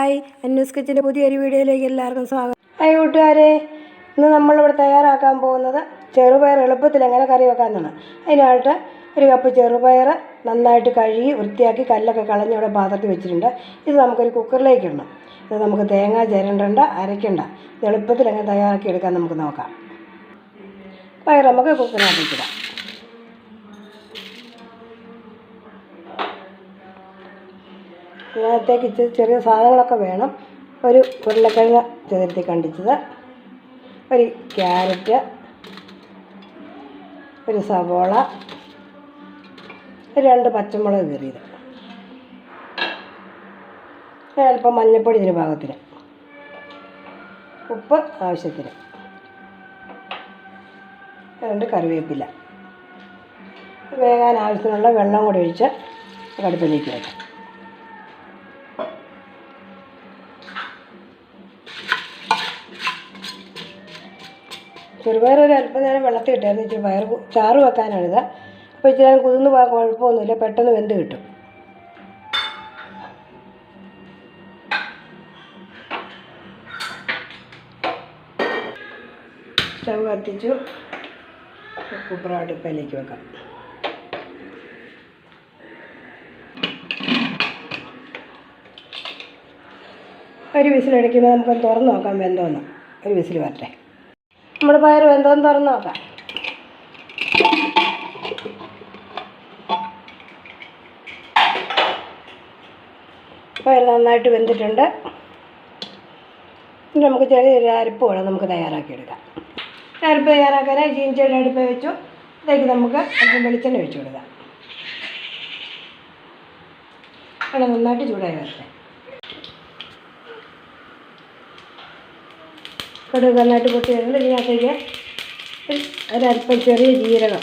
Hi. അന്യൂസ് കിച്ചന്റെ പുതിയൊരു വീഡിയോയിലേക്ക് എല്ലാവർക്കും സ്വാഗതം. ഹായ് കൂട്ടുകാരെ. ഇന്ന് നമ്മളിവിടെ തയ്യാറാക്കാൻ പോകുന്നത് ചെറുപയർ എളുപ്പത്തിൽ എങ്ങനെ കറി വെക്കാമെന്നാണ്. അതിനായിട്ട് ഒരു കപ്പ് ചെറുപയർ നന്നായിട്ട് കഴുകി വൃത്തിയാക്കി കല്ലൊക്കെ കളഞ്ഞ് ഇവിടെ പാത്രത്തിൽ വെച്ചിട്ടുണ്ട്. ഇത് നമുക്കൊരു കുക്കറിലേക്ക് ഇടണം. ഇത് നമുക്ക് തേങ്ങ ചിരണ്ടണ്ട അരയ്ക്കണ്ട. ഇത് എളുപ്പത്തിൽ എങ്ങനെ തയ്യാറാക്കി എടുക്കാൻ നമുക്ക് നോക്കാം. പയർ നമുക്ക് കുക്കറിനകത്ത് ഇടാം ഇതിനകത്തേക്ക് ഇച്ചിരി ചെറിയ സാധനങ്ങളൊക്കെ വേണം. ഒരു ഉരുളക്കിഴങ്ങ് ചെതിർത്തി കണ്ടിച്ചത്. ഒരു ക്യാരറ്റ് ഒരു സവോള രണ്ട് പച്ചമുളക് കീറിയത്. അല്പം മഞ്ഞൾപ്പൊടി ഇതിന് പാകത്തിന്. ഉപ്പ് ആവശ്യത്തിന്. രണ്ട് കറിവേപ്പില. വേകാൻ ആവശ്യത്തിനുള്ള വെള്ളം കൂടി ഒഴിച്ച് അടുപ്പിലേക്ക് വെക്കാം. ചെറുപയർ ഒരു അല്പം നേരം വെള്ളത്തിൽ ഇട്ടായിരുന്നു. ഇച്ചിരി പയർ ചാറ് വെക്കാനാണിത്. അപ്പോൾ ഇച്ചിരി നേരം കുതിർന്ന് പോകാൻ കുഴപ്പമൊന്നുമില്ല. പെട്ടെന്ന് വെന്ത് കിട്ടും. സ്റ്റവ് കത്തിച്ചു. കുക്കർ അടുപ്പിലേക്ക് വെക്കാം. ഒരു വിസിലടിക്കുമ്പോൾ നമുക്കൊന്ന് തുറന്ന് നോക്കാം വെന്തോന്ന്. ഒരു വിസിൽ വരട്ടെ. നമ്മുടെ പയർ വെന്തോന്ന് തുറന്ന് നോക്കാം. പയർ നന്നായിട്ട് വെന്തിട്ടുണ്ട്. ഇനി നമുക്ക് ചെറിയ അരിപ്പ് വേണം നമുക്ക് തയ്യാറാക്കിയെടുക്കാം അരിപ്പ് തയ്യാറാക്കാനായി ചീനിച്ചയുടെ അടുപ്പ് വെച്ചു. അതിലേക്ക് നമുക്ക് അല്പം വെളിച്ചെണ്ണ വെച്ചു കൊടുക്കാം. അവിടെ നന്നായിട്ട് ചൂടായി വരട്ടെ. കടുക് നന്നായിട്ട് പൊട്ടി വരുന്നുണ്ട് ഇതിനകത്തേക്ക് ഒരല്പം ചെറിയ ജീരകം.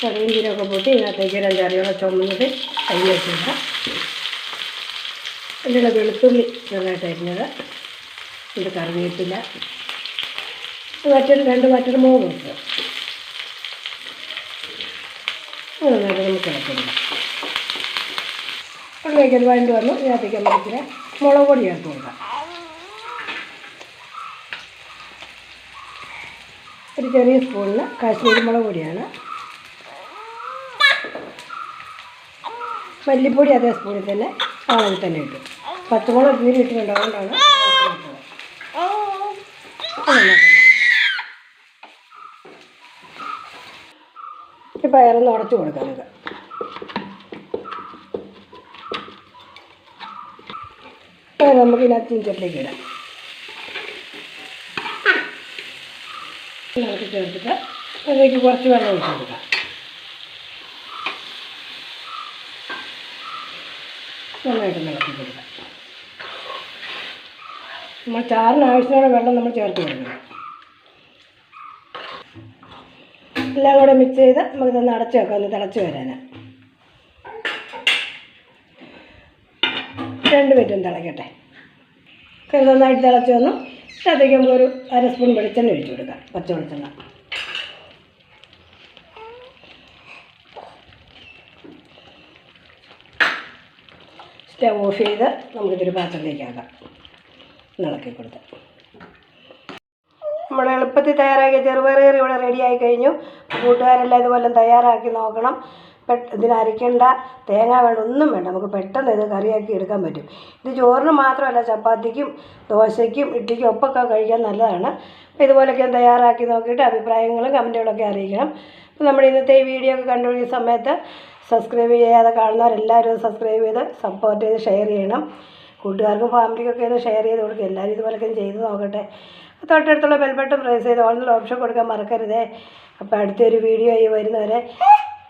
കടുകും ജീരകമൊക്കെ പൊട്ടി ഇതിനകത്തേക്ക് ഒരു അഞ്ചറിയോളം ചുമന്നത് കൈ വെച്ചിട്ട് അതിനുള്ള വെളുത്തുള്ളി നന്നായിട്ട് അരിഞ്ഞത്. ഇത് കറിവേപ്പില. മറ്റൊരു രണ്ട് മറ്റൊരു മൂന്ന് വെച്ചു നന്നായിട്ട് നമുക്ക് ഇളക്കില്ല അത് വഴണ്ട് വന്ന്. ഇതിനകത്തേക്ക് ഇച്ചിരി മുളക് പൊടി ചേർത്ത് കൊടുക്കാം. ഒരു ചെറിയ സ്പൂണിന് കാശ്മീരി മുളക് പൊടിയാണ്. മല്ലിപ്പൊടി അതേ സ്പൂണിൽ തന്നെ അളവിൽ തന്നെ ഇട്ടു. പച്ചമുളക് കീറി ഇട്ടിട്ടുണ്ട്. അതുകൊണ്ടാണ് ഈ പയറൊന്ന് ഉടച്ചു കൊടുക്കാം നമുക്ക്. പയർ നമുക്ക് ഇതിനകത്ത് ചീഞ്ചട്ടിലേക്ക് ഇടാം. നമുക്ക് ചേർത്തിട്ട് അതിലേക്ക് കുറച്ച് വെള്ളം ഒഴിച്ച് കൊടുക്കാം. നന്നായിട്ട് ഇളക്കി കൊടുക്കാം. നമ്മൾ ചാറിന് ആവശ്യമുള്ള വെള്ളം നമ്മൾ ചേർത്ത് കൊടുക്കണം. എല്ലാം കൂടെ മിക്സ് ചെയ്ത് നമുക്കിതൊന്ന് അടച്ച് വെക്കാം ഒന്ന് തിളച്ച് വരാൻ രണ്ട് മിനിറ്റും തിളയ്ക്കട്ടെ നന്നായിട്ട് തിളച്ച് വന്നു. നമുക്ക് നമുക്കൊരു അര സ്പൂൺ വെളിച്ചെണ്ണ ഒഴിച്ച് കൊടുക്കാം. പച്ച വെളിച്ചെണ്ണ. സ്റ്റവ് ഓഫ് ചെയ്ത് നമുക്കിതൊരു പാത്രത്തിലേക്ക് ആക്കാം. ഇളക്കി കൊടുത്ത് നമ്മൾ എളുപ്പത്തിൽ തയ്യാറാക്കിയ ചെറുപയർ കറി ഇവിടെ റെഡിയായി കഴിഞ്ഞു. കൂട്ടുകാരെല്ലാം ഇതുപോലെ തയ്യാറാക്കി നോക്കണം. ഇതിന് അരയ്ക്കേണ്ട തേങ്ങ വേണ്ട ഒന്നും വേണ്ട. നമുക്ക് പെട്ടെന്ന് ഇത് കറിയാക്കി എടുക്കാൻ പറ്റും. ഇത് ചോറിന് മാത്രമല്ല ചപ്പാത്തിക്കും ദോശയ്ക്കും ഇഡ്ഡലിക്കും ഒപ്പൊക്കെ കഴിക്കാൻ നല്ലതാണ്. അപ്പോൾ ഇതുപോലൊക്കെ തയ്യാറാക്കി നോക്കിയിട്ട് അഭിപ്രായങ്ങളും കമന്റുകളൊക്കെ അറിയിക്കണം. അപ്പോൾ നമ്മുടെ ഇന്നത്തെ ഈ വീഡിയോ ഒക്കെ കണ്ടുപിടിക്കുന്ന സമയത്ത് സബ്സ്ക്രൈബ് ചെയ്യാതെ കാണുന്നവരെല്ലാവരും സബ്സ്ക്രൈബ് ചെയ്ത് സപ്പോർട്ട് ചെയ്ത് ഷെയർ ചെയ്യണം. കൂട്ടുകാർക്കും ഫാമിലിക്കൊക്കെ ഇത് ഷെയർ ചെയ്ത് കൊടുക്കുക എല്ലാവരും ഇതുപോലൊക്കെ ചെയ്ത് നോക്കട്ടെ. തൊട്ടടുത്തുള്ള ബെൽബട്ടൺ പ്രസ് ചെയ്ത് ഓൺലൈൻ ഓപ്ഷൻ കൊടുക്കാൻ മറക്കരുതേ. അപ്പോൾ അടുത്തൊരു വീഡിയോ ആയി വരുന്നവരെ